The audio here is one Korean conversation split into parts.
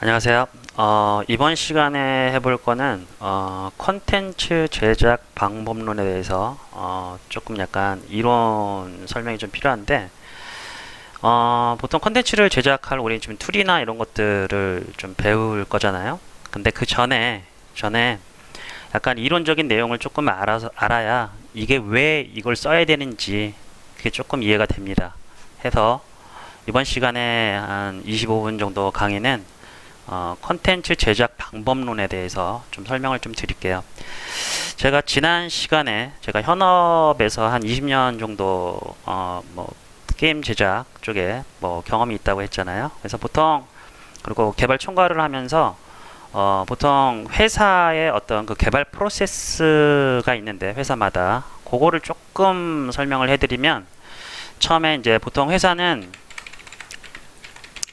안녕하세요. 어, 이번 시간에 해볼 거는 어, 콘텐츠 제작 방법론에 대해서 어, 조금 약간 이론 설명이 좀 필요한데 어, 보통 콘텐츠를 제작할 우리 지금 툴이나 이런 것들을 좀 배울 거잖아요. 근데 그 전에 전에 약간 이론적인 내용을 조금 알아서 알아야 이게 왜 이걸 써야 되는지 그게 조금 이해가 됩니다. 해서 이번 시간에 한 25분 정도 강의는 어, 콘텐츠 제작 방법론에 대해서 좀 설명을 좀 드릴게요. 제가 지난 시간에 제가 현업에서 한 20년 정도 어, 뭐 게임 제작 쪽에 뭐 경험이 있다고 했잖아요. 그래서 보통 그리고 개발 총괄을 하면서 어, 보통 회사의 어떤 그 개발 프로세스가 있는데 회사마다 그거를 조금 설명을 해드리면 처음에 이제 보통 회사는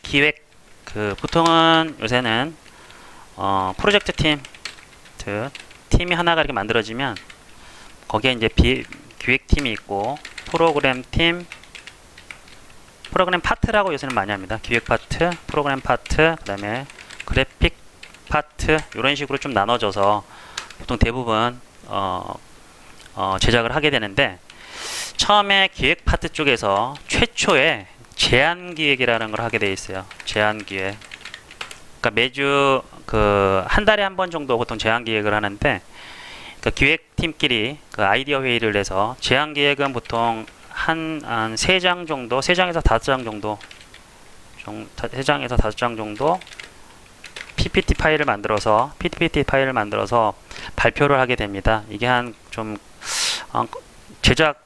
기획 그 보통은 요새는 어, 프로젝트 팀, 그 팀이 하나가 이렇게 만들어지면 거기에 이제 비, 기획팀이 있고 프로그램 팀, 프로그램 파트라고 요새는 많이 합니다. 기획 파트, 프로그램 파트, 그다음에 그래픽 파트 이런 식으로 좀 나눠져서 보통 대부분 어, 어, 제작을 하게 되는데 처음에 기획 파트 쪽에서 최초에 제한 기획이라는 걸 하게 돼 있어요. 제한 기획. 그러니까 매주 그 한 달에 한 번 정도 보통 제한 기획을 하는데 그 기획팀끼리 그 아이디어 회의를 해서 제한 기획은 보통 한한 세 장 정도, 세 장에서 다섯 장 정도, 세 장에서 다섯 장 정도 PPT 파일을 만들어서 PPT 파일을 만들어서 발표를 하게 됩니다. 이게 한좀 어, 제작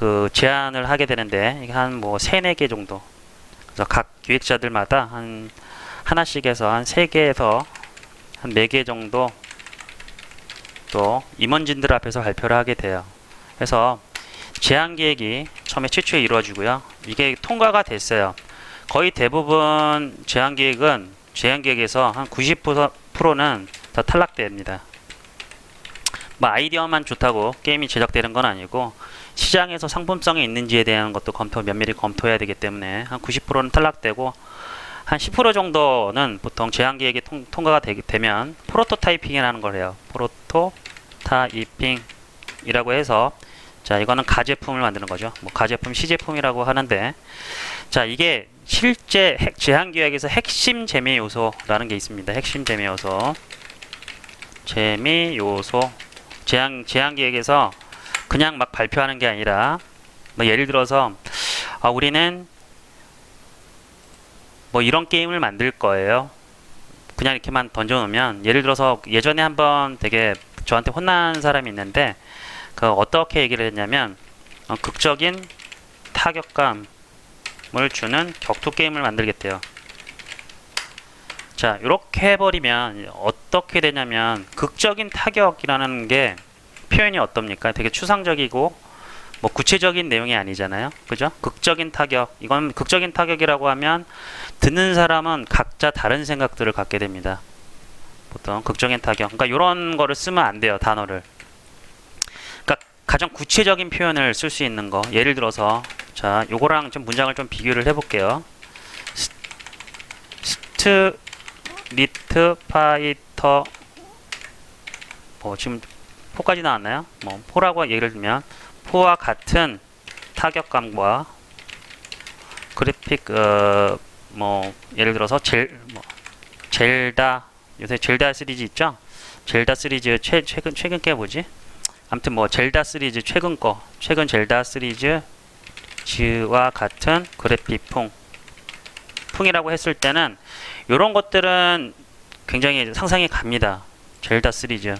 그 제안을 하게 되는데 이게 한 뭐 세네 개 정도. 그래서 각 기획자들마다 한 하나씩 해서 한 세 개에서 한 네 개 정도 또 임원진들 앞에서 발표를 하게 돼요. 그래서 제안 기획이 처음에 최초에 이루어지고요. 이게 통과가 됐어요. 거의 대부분 제안 기획은 제안 기획에서 한 90%는 다 탈락됩니다. 뭐 아이디어만 좋다고 게임이 제작되는 건 아니고 시장에서 상품성이 있는지에 대한 것도 검토 면밀히 검토해야 되기 때문에 한 90%는 탈락되고 한 10% 정도는 보통 제한 계획이 통, 통과가 되게 되면 프로토타이핑이라는 걸 해요. 프로토타이핑이라고 해서 자 이거는 가제품을 만드는 거죠. 뭐 가제품 시제품이라고 하는데 자 이게 실제 핵, 제한 계획에서 핵심 재미 요소라는 게 있습니다. 핵심 재미 요소 재미 요소 제한 제한 계획에서 그냥 막 발표하는 게 아니라 뭐 예를 들어서 아, 우리는 뭐 이런 게임을 만들 거예요. 그냥 이렇게만 던져놓으면 예를 들어서 예전에 한번 되게 저한테 혼난 사람이 있는데 그 어떻게 얘기를 했냐면 어, 극적인 타격감을 주는 격투 게임을 만들겠대요. 자 이렇게 해버리면 어떻게 되냐면 극적인 타격이라는 게 표현이 어떻습니까? 되게 추상적이고 뭐 구체적인 내용이 아니잖아요. 그죠? 극적인 타격. 이건 극적인 타격이라고 하면 듣는 사람은 각자 다른 생각들을 갖게 됩니다. 보통 극적인 타격. 그러니까 이런 거를 쓰면 안 돼요. 단어를. 그러니까 가장 구체적인 표현을 쓸 수 있는 거. 예를 들어서 자, 요거랑 좀 문장을 좀 비교를 해 볼게요. 스트 리트 파이터 뭐 지금 포까지 나왔나요? 뭐 포라고 예를 들면 포와 같은 타격감과 그래픽 어, 뭐 예를 들어서 젤 뭐, 젤다 요새 젤다 시리즈 있죠? 젤다 시리즈 최, 최근 최근 게 뭐지? 아무튼 뭐 젤다 시리즈 최근 거 최근 젤다 시리즈 즈와 같은 그래픽풍 풍이라고 했을 때는 이런 것들은 굉장히 상상이 갑니다. 젤다 시리즈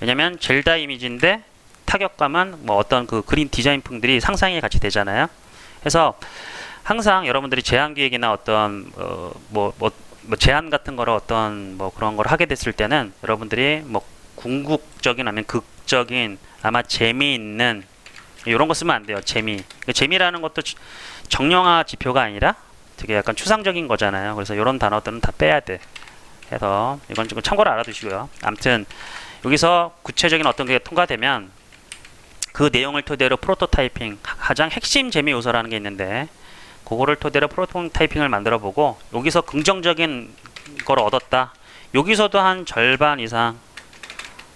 왜냐면 젤다 이미지인데 타격감은 뭐 어떤 그 그림 디자인풍들이 상상이 같이 되잖아요. 그래서 항상 여러분들이 제한 기획이나 어떤 어, 뭐, 뭐, 뭐 제안 같은 거를 어떤 뭐 그런 걸 하게 됐을 때는 여러분들이 뭐 궁극적인 아니면 극적인 아마 재미있는 이런 거 쓰면 안 돼요. 재미. 그 재미라는 것도 지- 정령화 지표가 아니라 되게 약간 추상적인 거잖아요. 그래서 이런 단어들은 다 빼야 돼. 해서 이건 좀 참고로 알아두시고요. 아무튼 여기서 구체적인 어떤 게 통과되면 그 내용을 토대로 프로토타이핑 가장 핵심 재미 요소라는 게 있는데 그거를 토대로 프로토타이핑을 만들어 보고 여기서 긍정적인 걸 얻었다. 여기서도 한 절반 이상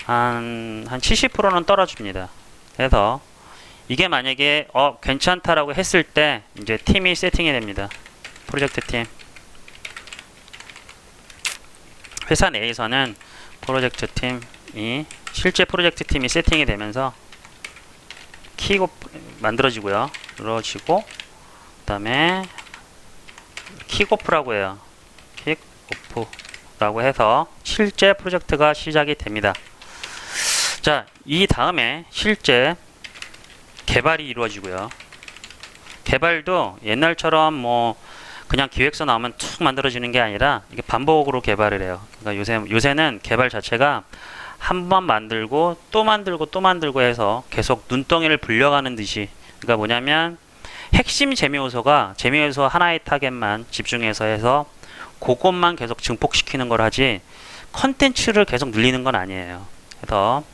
한, 한 70%는 떨어집니다. 그래서 이게 만약에 어 괜찮다라고 했을 때 이제 팀이 세팅이 됩니다. 프로젝트 팀. 회사 내에서는 프로젝트 팀 이 실제 프로젝트 팀이 세팅이 되면서 킥오 만들어지고요. 이루어지고 그 다음에 킥오프라고 해요. 킥오프라고 해서 실제 프로젝트가 시작이 됩니다. 자, 이 다음에 실제 개발이 이루어지고요. 개발도 옛날처럼 뭐 그냥 기획서 나오면 툭 만들어지는 게 아니라 이게 반복으로 개발을 해요. 그러니까 요새 요새는 개발 자체가 한 번 만들고 또 만들고 또 만들고 해서 계속 눈덩이를 불려가는 듯이 그러니까 뭐냐면 핵심 재미 요소가 재미 요소 하나의 타겟만 집중해서 해서 그것만 계속 증폭시키는 걸 하지 컨텐츠를 계속 늘리는 건 아니에요. 그래서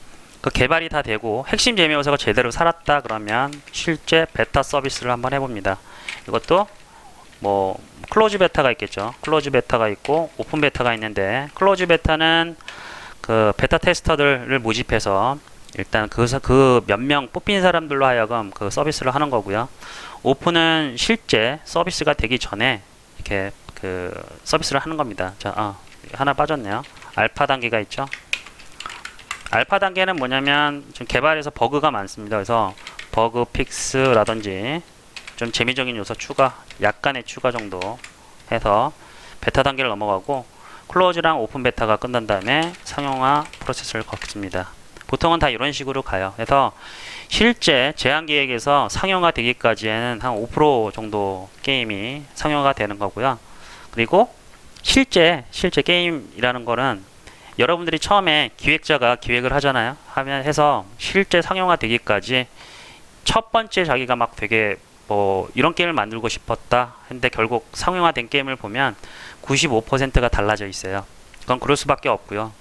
그 개발이 다 되고 핵심 재미 요소가 제대로 살았다 그러면 실제 베타 서비스를 한번 해봅니다. 이것도 뭐 클로즈 베타가 있겠죠. 클로즈 베타가 있고 오픈 베타가 있는데 클로즈 베타는 그 베타 테스터들을 모집해서 일단 그 몇 명 뽑힌 사람들로 하여금 그 서비스를 하는 거고요. 오픈은 실제 서비스가 되기 전에 이렇게 그 서비스를 하는 겁니다. 자, 아, 하나 빠졌네요. 알파 단계가 있죠. 알파 단계는 뭐냐면 좀 개발에서 버그가 많습니다. 그래서 버그 픽스라든지 좀 재미적인 요소 추가, 약간의 추가 정도 해서 베타 단계를 넘어가고 클로즈랑 오픈 베타가 끝난 다음에 상용화 프로세스를 거칩니다. 보통은 다 이런 식으로 가요. 그래서 실제 제한 계획에서 상용화 되기까지에는 한 5% 정도 게임이 상용화가 되는 거고요. 그리고 실제 실제 게임이라는 거는 여러분들이 처음에 기획자가 기획을 하잖아요. 하면 해서 실제 상용화 되기까지 첫 번째 자기가 막 되게 뭐 이런 게임을 만들고 싶었다 했는데 결국 상용화된 게임을 보면 95%가 달라져 있어요. 그건 그럴 수밖에 없고요.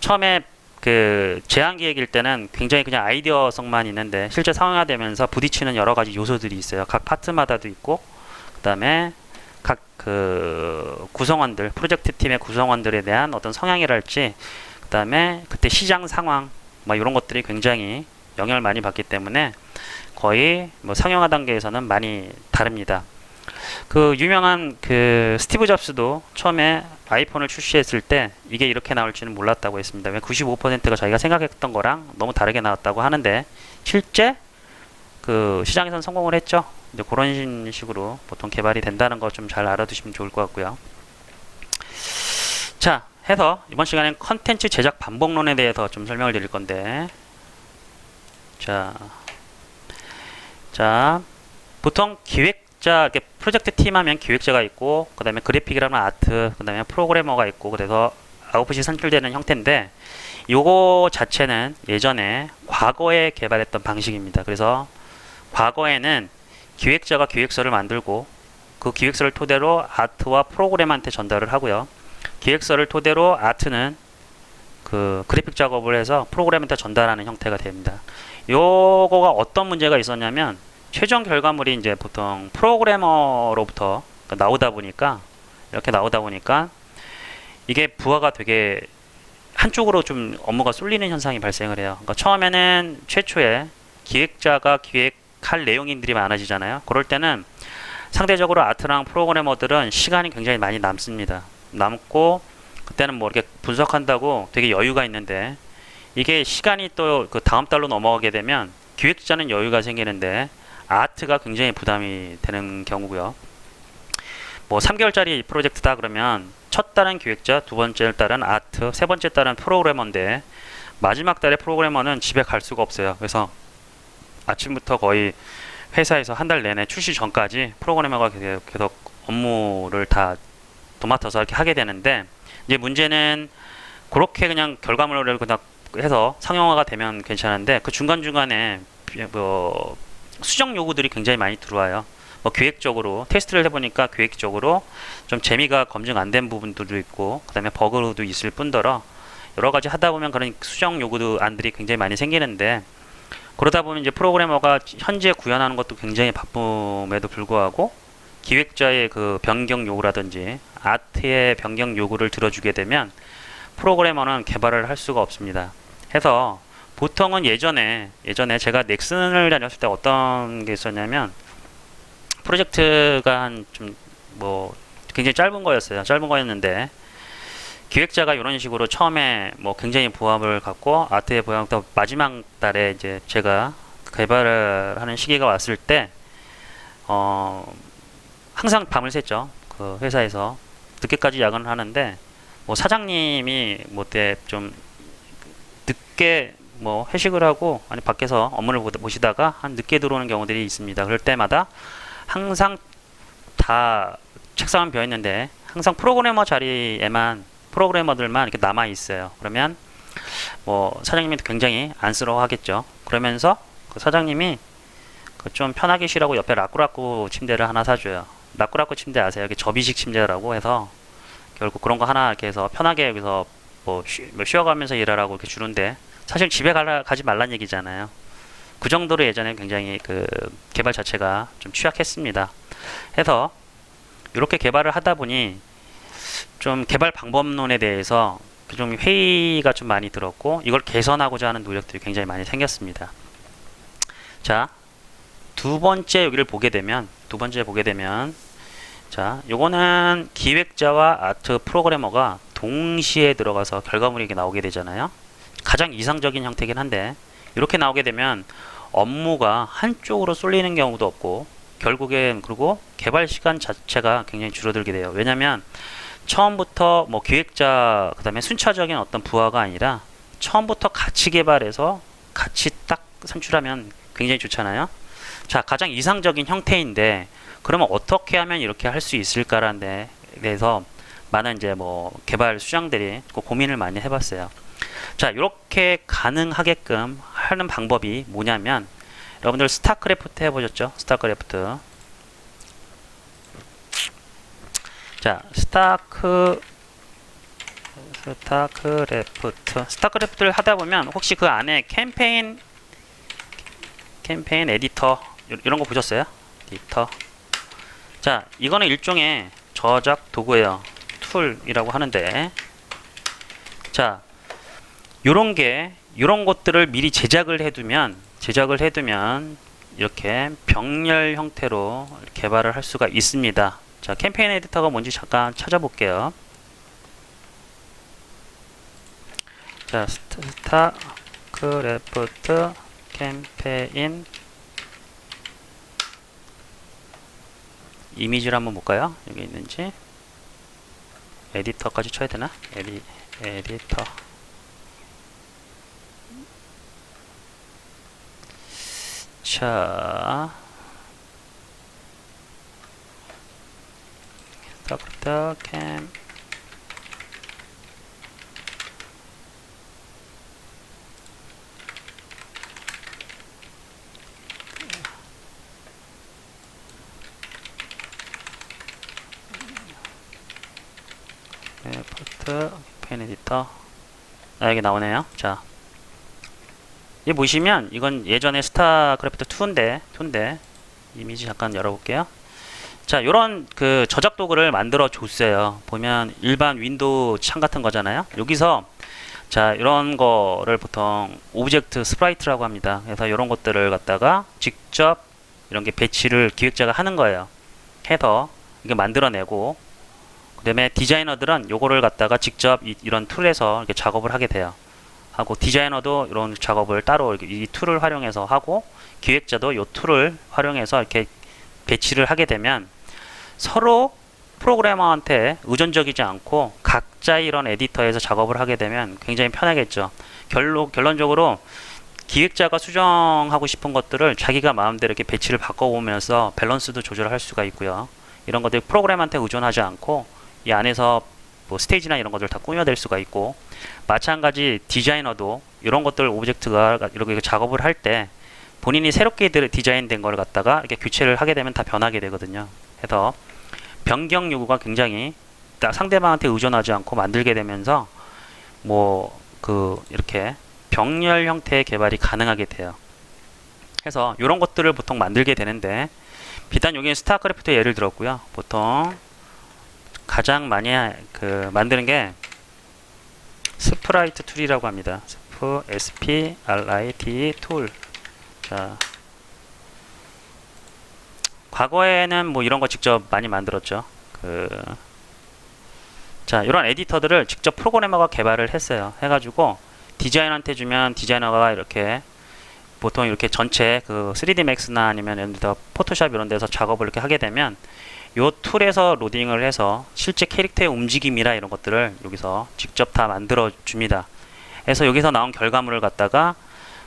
처음에 그 제한 기획일 때는 굉장히 그냥 아이디어성만 있는데 실제 상용화되면서 부딪히는 여러 가지 요소들이 있어요. 각 파트마다도 있고 그다음에 각 그 구성원들 프로젝트 팀의 구성원들에 대한 어떤 성향이랄지 그다음에 그때 시장 상황 뭐 이런 것들이 굉장히 영향을 많이 받기 때문에 거의 뭐 상용화 단계에서는 많이 다릅니다. 그 유명한 그 스티브 잡스도 처음에 아이폰을 출시했을 때 이게 이렇게 나올지는 몰랐다고 했습니다. 왜 95%가 자기가 생각했던 거랑 너무 다르게 나왔다고 하는데 실제 그 시장에선 성공을 했죠. 이제 그런 식으로 보통 개발이 된다는 거 좀 잘 알아두시면 좋을 것 같고요. 자, 해서 이번 시간엔 컨텐츠 제작 반복론에 대해서 좀 설명을 드릴 건데 자, 자, 보통 기획 자, 이렇게 프로젝트 팀 하면 기획자가 있고, 그 다음에 그래픽이라면 아트, 그 다음에 프로그래머가 있고, 그래서 아웃풋이 산출되는 형태인데, 요거 자체는 예전에 과거에 개발했던 방식입니다. 그래서 과거에는 기획자가 기획서를 만들고, 그 기획서를 토대로 아트와 프로그램한테 전달을 하고요. 기획서를 토대로 아트는 그 그래픽 작업을 해서 프로그램한테 전달하는 형태가 됩니다. 요거가 어떤 문제가 있었냐면 최종 결과물이 이제 보통 프로그래머로부터 나오다 보니까 이렇게 나오다 보니까 이게 부하가 되게 한쪽으로 좀 업무가 쏠리는 현상이 발생을 해요. 그러니까 처음에는 최초에 기획자가 기획할 내용인들이 많아지잖아요. 그럴 때는 상대적으로 아트랑 프로그래머들은 시간이 굉장히 많이 남습니다. 남고 그때는 뭐 이렇게 분석한다고 되게 여유가 있는데 이게 시간이 또 그 다음 달로 넘어가게 되면 기획자는 여유가 생기는데 아트가 굉장히 부담이 되는 경우고요. 뭐 3개월짜리 프로젝트다 그러면 첫 달은 기획자, 두 번째 달은 아트, 세 번째 달은 프로그래머인데 마지막 달에 프로그래머는 집에 갈 수가 없어요. 그래서 아침부터 거의 회사에서 한 달 내내 출시 전까지 프로그래머가 계속, 업무를 다 도맡아서 이렇게 하게 되는데 이제 문제는 그렇게 그냥 결과물을 그냥 해서 상용화가 되면 괜찮은데 그 중간 중간에 뭐 수정 요구들이 굉장히 많이 들어와요. 뭐 기획적으로 테스트를 해보니까 기획적으로 좀 재미가 검증 안 된 부분들도 있고 그다음에 버그도 있을 뿐더러 여러 가지 하다 보면 그런 수정 요구도 안들이 굉장히 많이 생기는데 그러다 보면 이제 프로그래머가 현재 구현하는 것도 굉장히 바쁨에도 불구하고 기획자의 그 변경 요구라든지 아트의 변경 요구를 들어주게 되면 프로그래머는 개발을 할 수가 없습니다. 해서 보통은 예전에 예전에 제가 넥슨을 다녔을 때 어떤 게 있었냐면 프로젝트가 한 좀 뭐 굉장히 짧은 거였어요. 짧은 거였는데 기획자가 이런 식으로 처음에 뭐 굉장히 부합을 갖고 아트의 또 마지막 달에 이제 제가 개발을 하는 시기가 왔을 때 어, 항상 밤을 샜죠. 그 회사에서 늦게까지 야근을 하는데 뭐 사장님이 뭐때좀 늦게 뭐 회식을 하고 아니 밖에서 업무를 보- 보시다가 한 늦게 들어오는 경우들이 있습니다. 그럴 때마다 항상 다 책상은 비어 있는데 항상 프로그래머 자리에만 프로그래머들만 이렇게 남아 있어요. 그러면 뭐 사장님이 굉장히 안쓰러워하겠죠. 그러면서 그 사장님이 그 좀 편하게 쉬라고 옆에 라꾸라꾸 침대를 하나 사줘요. 라꾸라꾸 침대 아세요? 이게 접이식 침대라고 해서 결국 그런 거 하나 이렇게 해서 편하게 여기서 뭐, 쉬, 뭐 쉬어가면서 일하라고 이렇게 주는데 사실 집에 가라, 가지 말란 얘기잖아요. 그 정도로 예전에 굉장히 그 개발 자체가 좀 취약했습니다. 해서 이렇게 개발을 하다 보니 좀 개발 방법론에 대해서 좀 회의가 좀 많이 들었고 이걸 개선하고자 하는 노력들이 굉장히 많이 생겼습니다. 자, 두 번째 여기를 보게 되면 두 번째 보게 되면 자, 요거는 기획자와 아트 프로그래머가 동시에 들어가서 결과물이 이렇게 나오게 되잖아요. 가장 이상적인 형태긴 한데 이렇게 나오게 되면 업무가 한쪽으로 쏠리는 경우도 없고 결국엔 그리고 개발 시간 자체가 굉장히 줄어들게 돼요. 왜냐하면 처음부터 뭐 기획자 그다음에 순차적인 어떤 부하가 아니라 처음부터 같이 개발해서 같이 딱 산출하면 굉장히 좋잖아요. 자, 가장 이상적인 형태인데 그러면 어떻게 하면 이렇게 할 수 있을까라는 데 대해서 많은 이제 뭐 개발 수장들이 그 고민을 많이 해봤어요. 자, 이렇게 가능하게끔 하는 방법이 뭐냐면 여러분들 스타크래프트 해보셨죠? 스타크래프트. 자, 스타크 스타크래프트 스타크래프트를 하다 보면 혹시 그 안에 캠페인 캠페인 에디터 요- 이런 거 보셨어요? 에디터. 자, 이거는 일종의 저작 도구예요. 툴이라고 하는데. 자, 요런 게 요런 것들을 미리 제작을 해두면 제작을 해두면 이렇게 병렬 형태로 개발을 할 수가 있습니다. 자, 캠페인 에디터가 뭔지 잠깐 찾아볼게요. 자, 스타, 스타크래프트 캠페인 이미지를 한번 볼까요? 여기 있는지 에디터까지 쳐야 되나? 에디, 에디터 자 스타크래프트 캠 레포트 펜 에디터. 아 여기 나오네요. 자 이 보시면 이건 예전에 스타크래프트 2인데 2인데 이미지 잠깐 열어볼게요. 자 요런 그 저작 도구를 만들어 줬어요. 보면 일반 윈도우 창 같은 거잖아요. 여기서 자 이런 거를 보통 오브젝트 스프라이트라고 합니다. 그래서 이런 것들을 갖다가 직접 이런 게 배치를 기획자가 하는 거예요. 해서 이게 만들어내고 그다음에 디자이너들은 요거를 갖다가 직접 이, 이런 툴에서 이렇게 작업을 하게 돼요. 하고 디자이너도 이런 작업을 따로 이 툴을 활용해서 하고 기획자도 요 툴을 활용해서 이렇게 배치를 하게 되면 서로 프로그래머한테 의존적이지 않고 각자 이런 에디터에서 작업을 하게 되면 굉장히 편하겠죠. 결론 결론적으로 기획자가 수정하고 싶은 것들을 자기가 마음대로 이렇게 배치를 바꿔보면서 밸런스도 조절할 수가 있고요. 이런 것들 프로그램한테 의존하지 않고 이 안에서 뭐 스테이지나 이런 것들 다 꾸며낼 수가 있고 마찬가지 디자이너도 이런 것들 오브젝트가 이렇게 작업을 할 때 본인이 새롭게 드- 디자인된 걸 갖다가 이렇게 교체를 하게 되면 다 변하게 되거든요. 그래서 변경 요구가 굉장히 나- 상대방한테 의존하지 않고 만들게 되면서 뭐 그 이렇게 병렬 형태의 개발이 가능하게 돼요. 그래서 이런 것들을 보통 만들게 되는데 비단 여기는 스타크래프트 예를 들었고요. 보통 가장 많이 하- 그 만드는 게 스프라이트 툴이라고 합니다. 스프 SP RIT 툴. 자, 과거에는 뭐 이런 거 직접 많이 만들었죠. 그 자, 이런 에디터들을 직접 프로그래머가 개발을 했어요. 해 가지고 디자이너한테 주면 디자이너가 이렇게 보통 이렇게 전체 그 3D Max나 아니면 예를 들어 포토샵 이런 데서 작업을 이렇게 하게 되면 요 툴에서 로딩을 해서 실제 캐릭터의 움직임이나 이런 것들을 여기서 직접 다 만들어 줍니다. 그래서 여기서 나온 결과물을 갖다가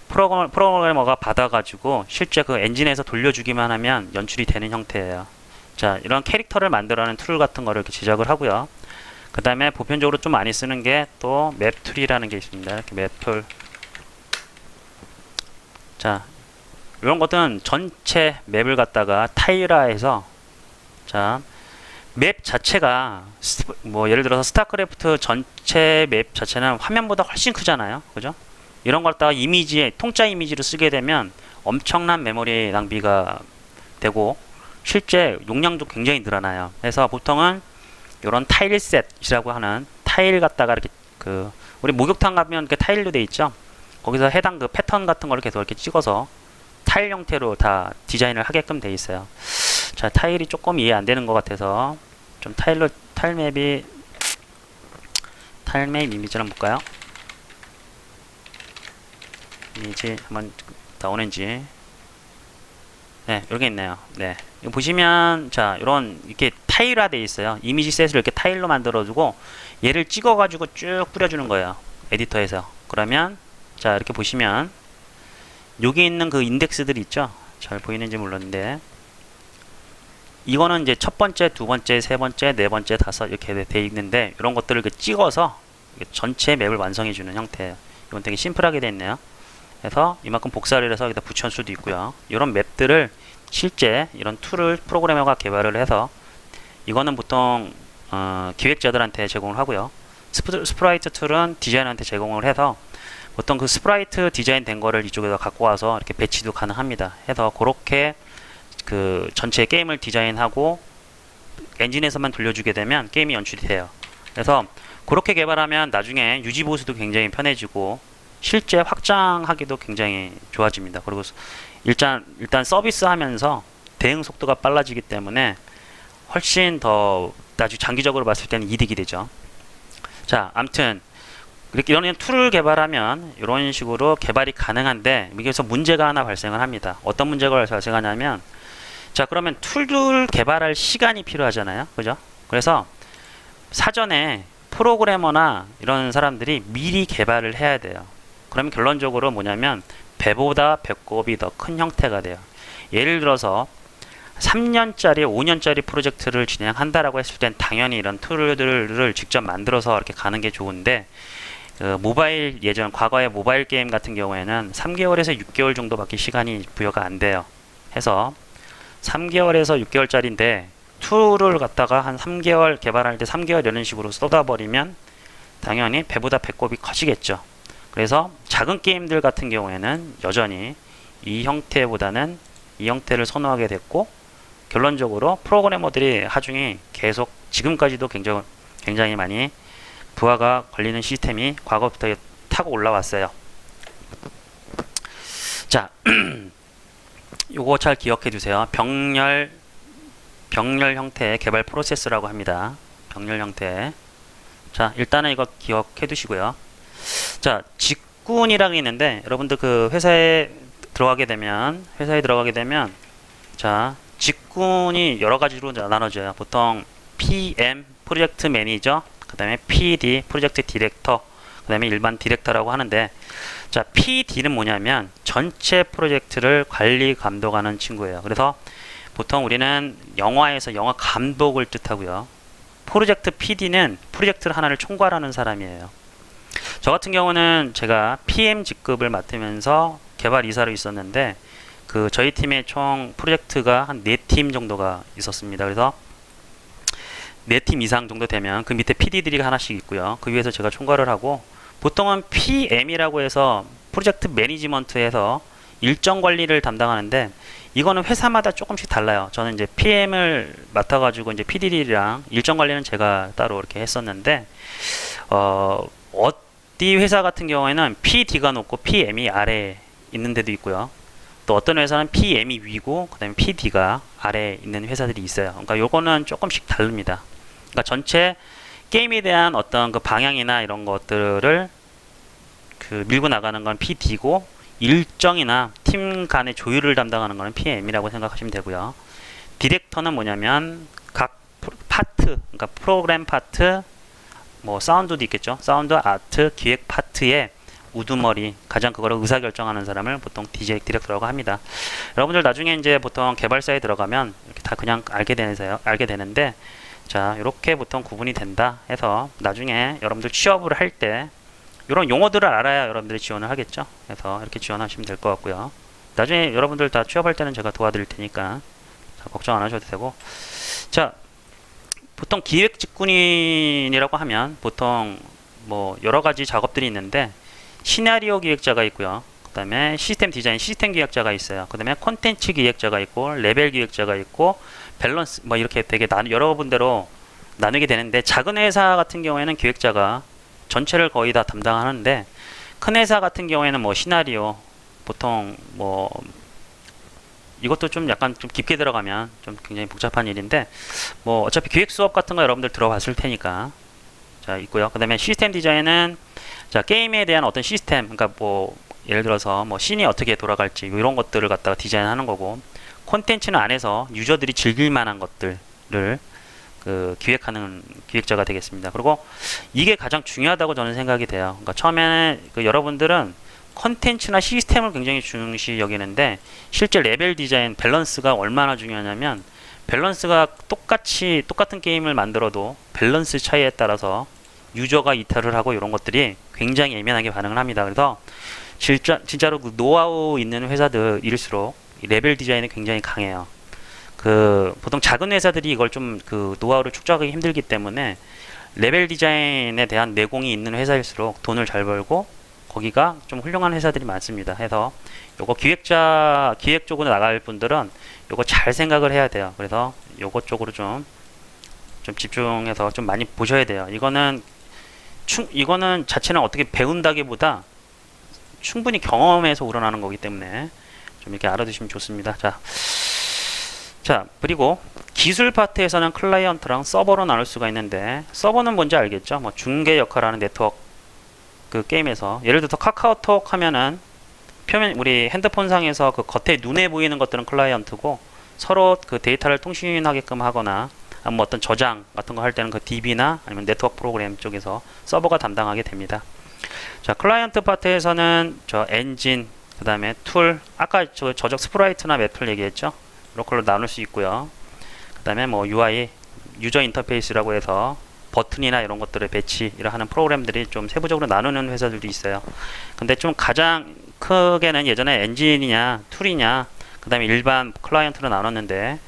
프로그래머, 프로그래머가 받아가지고 실제 그 엔진에서 돌려주기만 하면 연출이 되는 형태예요. 자, 이런 캐릭터를 만들어내는 툴 같은 거를 이렇게 제작을 하고요. 그 다음에 보편적으로 좀 많이 쓰는 게 또 맵 툴이라는 게 있습니다. 이렇게 맵 툴. 자, 이런 것들은 전체 맵을 갖다가 타일화해서 자, 맵 자체가 스- 뭐 예를 들어서 스타크래프트 전체 맵 자체는 화면보다 훨씬 크잖아요. 그죠? 이런 걸 갖다가 이미지에 통짜 이미지로 쓰게 되면 엄청난 메모리 낭비가 되고 실제 용량도 굉장히 늘어나요. 그래서 보통은 이런 타일 셋이라고 하는 타일 갖다가 이렇게 그 우리 목욕탕 가면 그 타일로 돼 있죠. 거기서 해당 그 패턴 같은 거를 계속 이렇게 찍어서 타일 형태로 다 디자인을 하게끔 돼 있어요. 자, 타일이 조금 이해 안 되는 것 같아서 좀 타일로 타일 맵이 타일 맵 이미지 한번 볼까요? 이미지 한번 나오는지 네, 여기 있네요. 네. 보시면 자, 이런 이렇게 타일화 돼 있어요. 이미지 셋을 이렇게 타일로 만들어 주고 얘를 찍어 가지고 쭉 뿌려 주는 거예요. 에디터에서. 그러면 자, 이렇게 보시면 여기 있는 그 인덱스들 있죠? 잘 보이는지 몰랐는데 이거는 이제 첫 번째, 두 번째, 세 번째, 네 번째, 다섯 이렇게 돼- 돼 있는데 이런 것들을 그 찍어서 전체 맵을 완성해 주는 형태예요. 이건 되게 심플하게 돼 있네요. 그래서 이만큼 복사를 해서 여기다 붙일 수도 있고요. 이런 맵들을 실제 이런 툴을 프로그래머가 개발을 해서 이거는 보통 어, 기획자들한테 제공을 하고요. 스프, 스프라이트 툴은 디자이너한테 제공을 해서 보통 그 스프라이트 디자인 된 거를 이쪽에서 갖고 와서 이렇게 배치도 가능합니다. 해서 그렇게 그 전체 게임을 디자인하고 엔진에서만 돌려주게 되면 게임이 연출이 돼요. 그래서 그렇게 개발하면 나중에 유지 보수도 굉장히 편해지고 실제 확장하기도 굉장히 좋아집니다. 그리고 스- 일단 일단 서비스하면서 대응 속도가 빨라지기 때문에 훨씬 더 나중 장기적으로 봤을 때는 이득이 되죠. 자, 아무튼 이렇게 이런 툴을 개발하면 이런 식으로 개발이 가능한데 여기서 문제가 하나 발생을 합니다. 어떤 문제가 발생하냐면 자, 그러면 툴을 개발할 시간이 필요하잖아요. 그죠? 그래서 사전에 프로그래머나 이런 사람들이 미리 개발을 해야 돼요. 그러면 결론적으로 뭐냐면 배보다 배꼽이 더 큰 형태가 돼요. 예를 들어서 3년짜리, 5년짜리 프로젝트를 진행한다라고 했을 땐 당연히 이런 툴들을 직접 만들어서 이렇게 가는 게 좋은데 그 모바일 예전 과거의 모바일 게임 같은 경우에는 3개월에서 6개월 정도밖에 시간이 부여가 안 돼요. 해서 3개월에서 6개월짜리인데 툴을 갖다가 한 3개월 개발할 때 3개월 이런 식으로 쏟아버리면 당연히 배보다 배꼽이 커지겠죠. 그래서 작은 게임들 같은 경우에는 여전히 이 형태보다는 이 형태를 선호하게 됐고 결론적으로 프로그래머들이 하중에 계속 지금까지도 굉장히 굉장히 많이 부하가 걸리는 시스템이 과거부터 타고 올라왔어요. 자, 요거 잘 기억해 두세요. 병렬 병렬 형태의 개발 프로세스라고 합니다. 병렬 형태. 자, 일단은 이거 기억해 두시고요. 자, 직군이라고 있는데 여러분들 그 회사에 들어가게 되면 회사에 들어가게 되면 자, 직군이 여러 가지로 나눠져요. 보통 PM 프로젝트 매니저, 그다음에 PD 프로젝트 디렉터, 그다음에 일반 디렉터라고 하는데 자, PD는 뭐냐면 전체 프로젝트를 관리 감독하는 친구예요. 그래서 보통 우리는 영화에서 영화 감독을 뜻하고요. 프로젝트 PD는 프로젝트를 하나를 총괄하는 사람이에요. 저 같은 경우는 제가 PM 직급을 맡으면서 개발 이사로 있었는데 그 저희 팀의 총 프로젝트가 한 네 팀 정도가 있었습니다. 그래서 네 팀 이상 정도 되면 그 밑에 PD들이 하나씩 있고요. 그 위에서 제가 총괄을 하고 보통은 PM이라고 해서 프로젝트 매니지먼트에서 일정 관리를 담당하는데 이거는 회사마다 조금씩 달라요. 저는 이제 PM을 맡아가지고 이제 PDD랑 일정 관리는 제가 따로 이렇게 했었는데 어 어디 회사 같은 경우에는 PD가 높고 PM이 아래에 있는 데도 있고요. 또 어떤 회사는 PM이 위고 그다음에 PD가 아래에 있는 회사들이 있어요. 그러니까 요거는 조금씩 다릅니다. 그러니까 전체 게임에 대한 어떤 그 방향이나 이런 것들을 그 밀고 나가는 건 PD고 일정이나 팀 간의 조율을 담당하는 거는 PM이라고 생각하시면 되고요. 디렉터는 뭐냐면 각 파트, 그러니까 프로그램 파트, 뭐 사운드도 있겠죠. 사운드, 아트, 기획 파트의 우두머리, 가장 그거를 의사결정하는 사람을 보통 DJ 디렉터라고 합니다. 여러분들 나중에 이제 보통 개발사에 들어가면 이렇게 다 그냥 알게 되세요. 알게 되는데 자, 이렇게 보통 구분이 된다 해서 나중에 여러분들 취업을 할 때 이런 용어들을 알아야 여러분들이 지원을 하겠죠. 그래서 이렇게 지원하시면 될 것 같고요. 나중에 여러분들 다 취업할 때는 제가 도와드릴 테니까 자, 걱정 안 하셔도 되고 자 보통 기획 직군인이라고 하면 보통 뭐 여러 가지 작업들이 있는데 시나리오 기획자가 있고요. 그 다음에 시스템 디자인, 시스템 기획자가 있어요. 그 다음에 콘텐츠 기획자가 있고 레벨 기획자가 있고 밸런스 뭐 이렇게 되게 나, 여러 군데로 나누게 되는데 작은 회사 같은 경우에는 기획자가 전체를 거의 다 담당하는데 큰 회사 같은 경우에는 뭐 시나리오 보통 뭐 이것도 좀 약간 좀 깊게 들어가면 좀 굉장히 복잡한 일인데 뭐 어차피 기획 수업 같은 거 여러분들 들어봤을 테니까 자 있고요. 그다음에 시스템 디자인은 자 게임에 대한 어떤 시스템 그러니까 뭐 예를 들어서 뭐 씬이 어떻게 돌아갈지 뭐 이런 것들을 갖다가 디자인하는 거고 콘텐츠는 안에서 유저들이 즐길 만한 것들을 그 기획하는 기획자가 되겠습니다. 그리고 이게 가장 중요하다고 저는 생각이 돼요. 그러니까 처음에 그 여러분들은 컨텐츠나 시스템을 굉장히 중시 여기는데 실제 레벨 디자인 밸런스가 얼마나 중요하냐면 밸런스가 똑같이 똑같은 게임을 만들어도 밸런스 차이에 따라서 유저가 이탈을 하고 이런 것들이 굉장히 예민하게 반응을 합니다. 그래서 진짜 진짜로 그 노하우 있는 회사들일수록 이 레벨 디자인이 굉장히 강해요. 그 보통 작은 회사들이 이걸 좀 그 노하우를 축적하기 힘들기 때문에 레벨 디자인에 대한 내공이 있는 회사일수록 돈을 잘 벌고 거기가 좀 훌륭한 회사들이 많습니다. 해서 요거 기획자 기획 쪽으로 나갈 분들은 요거 잘 생각을 해야 돼요. 그래서 요거 쪽으로 좀좀 집중해서 좀 많이 보셔야 돼요. 이거는 충 이거는 자체는 어떻게 배운다기보다 충분히 경험에서 우러나는 거기 때문에 좀 이렇게 알아두시면 좋습니다. 자, 자 그리고 기술 파트에서는 클라이언트랑 서버로 나눌 수가 있는데 서버는 뭔지 알겠죠? 뭐 중개 역할하는 네트워크 그 게임에서 예를 들어서 카카오톡 하면은 표면 우리 핸드폰 상에서 그 겉에 눈에 보이는 것들은 클라이언트고 서로 그 데이터를 통신하게끔 하거나 뭐 어떤 저장 같은 거 할 때는 그 DB나 아니면 네트워크 프로그램 쪽에서 서버가 담당하게 됩니다. 자, 클라이언트 파트에서는 저 엔진, 그 다음에 툴, 아까 저 저적 스프라이트나 맵을 얘기했죠. 이런 걸로 나눌 수 있고요. 그 다음에 뭐 UI, 유저 인터페이스라고 해서 버튼이나 이런 것들을 배치를 하는 프로그램들이 좀 세부적으로 나누는 회사들도 있어요. 근데 좀 가장 크게는 예전에 엔진이냐, 툴이냐, 그 다음에 일반 클라이언트로 나눴는데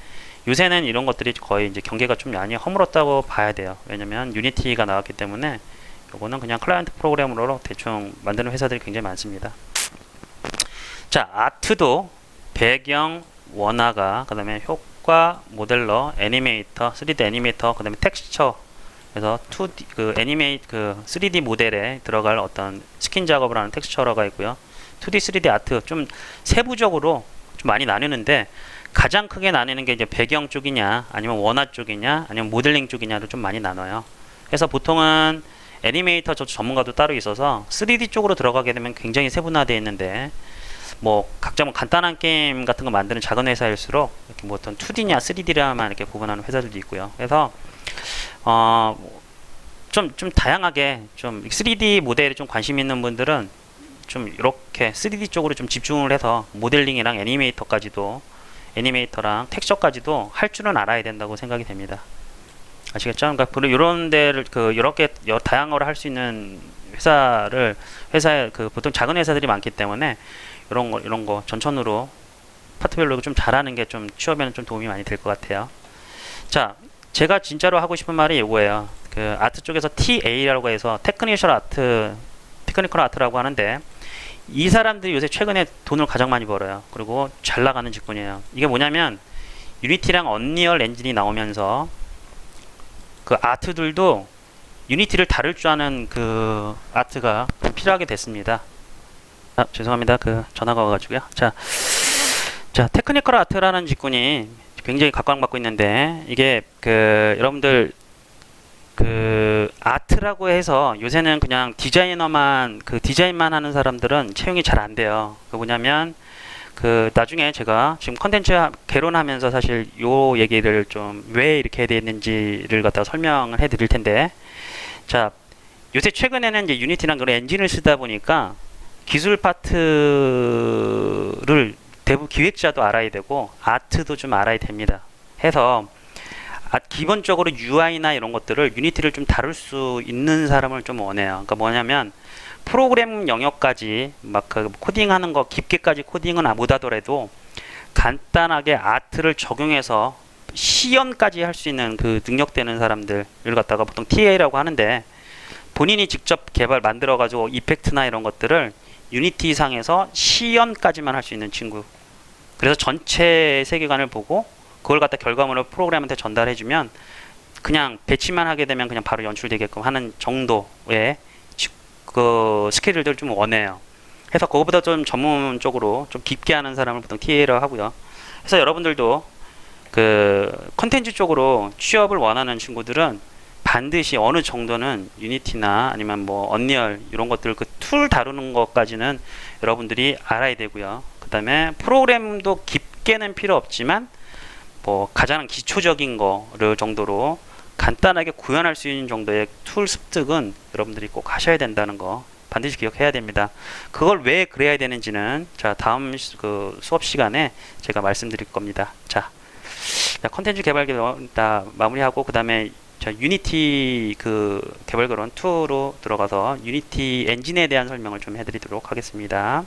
요새는 이런 것들이 거의 이제 경계가 좀 많이 허물었다고 봐야 돼요. 왜냐면 유니티가 나왔기 때문에 요거는 그냥 클라이언트 프로그램으로 대충 만드는 회사들이 굉장히 많습니다. 자, 아트도 배경, 원화가, 그 다음에 효과, 모델러, 애니메이터, 3D 애니메이터, 그 다음에 텍스처, 그래서 2D, 그 애니메이, 그 3D 모델에 들어갈 어떤 스킨 작업을 하는 텍스처러가 있고요. 2D, 3D 아트 좀 세부적으로 좀 많이 나뉘는데 가장 크게 나뉘는 게 이제 배경 쪽이냐, 아니면 원화 쪽이냐, 아니면 모델링 쪽이냐를 좀 많이 나눠요. 그래서 보통은 애니메이터 저 전문가도 따로 있어서 3D 쪽으로 들어가게 되면 굉장히 세분화되어 있는데 뭐 각자 뭐 간단한 게임 같은 거 만드는 작은 회사일수록 이렇게 뭐 어떤 2D냐 3D라만 이렇게 구분하는 회사들도 있고요. 그래서 어 좀 좀 다양하게 좀 3D 모델에 좀 관심 있는 분들은 좀 이렇게 3D 쪽으로 좀 집중을 해서 모델링이랑 애니메이터까지도 애니메이터랑 텍스처까지도 할 줄은 알아야 된다고 생각이 됩니다. 아시겠죠? 그러니까 이런 데를 그 이렇게 여- 다양어를 할 수 있는 회사를 회사에 그 보통 작은 회사들이 많기 때문에 이런 거 이런 거 전천후로 파트별로 좀 잘하는 게 좀 취업에는 좀 도움이 많이 될 것 같아요. 자, 제가 진짜로 하고 싶은 말이 이거예요. 그 아트 쪽에서 TA라고 해서 테크니컬 아트, 테크니컬 아트라고 하는데 이 사람들이 요새 최근에 돈을 가장 많이 벌어요. 그리고 잘 나가는 직군이에요. 이게 뭐냐면 유니티랑 언리얼 엔진이 나오면서 그 아트들도 유니티를 다룰 줄 아는 그 아트가 필요하게 됐습니다. 아, 죄송합니다. 그 전화가 와가지고요. 자, 자 테크니컬 아트라는 직군이 굉장히 각광받고 있는데 이게 그 여러분들 그 아트라고 해서 요새는 그냥 디자이너만 그 디자인만 하는 사람들은 채용이 잘 안 돼요. 그 뭐냐면 그 나중에 제가 지금 컨텐츠 하- 개론하면서 사실 요 얘기를 좀 왜 이렇게 됐는지를 갖다가 설명을 해 드릴 텐데 자 요새 최근에는 이제 유니티랑 그런 엔진을 쓰다 보니까 기술 파트를 대부분 기획자도 알아야 되고 아트도 좀 알아야 됩니다. 해서 아, 기본적으로 UI나 이런 것들을 유니티를 좀 다룰 수 있는 사람을 좀 원해요. 그러니까 뭐냐면 프로그램 영역까지 막 그 코딩하는 거 깊게까지 코딩은 아, 못하더라도 간단하게 아트를 적용해서 시연까지 할 수 있는 그 능력되는 사람들을 갖다가 보통 TA라고 하는데 본인이 직접 개발 만들어 가지고 이펙트나 이런 것들을 유니티 상에서 시연까지만 할 수 있는 친구. 그래서 전체 세계관을 보고 그걸 갖다 결과물을 프로그램한테 전달해 주면 그냥 배치만 하게 되면 그냥 바로 연출되게끔 하는 정도의 지- 그 스킬들을 좀 원해요. 해서 그거보다 좀 전문적으로 좀 깊게 하는 사람을 보통 TA라고 하고요. 그래서 여러분들도 그 컨텐츠 쪽으로 취업을 원하는 친구들은 반드시 어느 정도는 유니티나 아니면 뭐 언리얼 이런 것들 그 툴 다루는 것까지는 여러분들이 알아야 되고요. 그다음에 프로그램도 깊게는 필요 없지만 뭐 가장 기초적인 거를 정도로 간단하게 구현할 수 있는 정도의 툴 습득은 여러분들이 꼭 하셔야 된다는 거 반드시 기억해야 됩니다. 그걸 왜 그래야 되는지는 자 다음 시- 그 수업 시간에 제가 말씀드릴 겁니다. 자, 자 컨텐츠 개발 개론 다 마무리하고 그 다음에 자 유니티 그 개발 개론 2로 들어가서 유니티 엔진에 대한 설명을 좀 해드리도록 하겠습니다.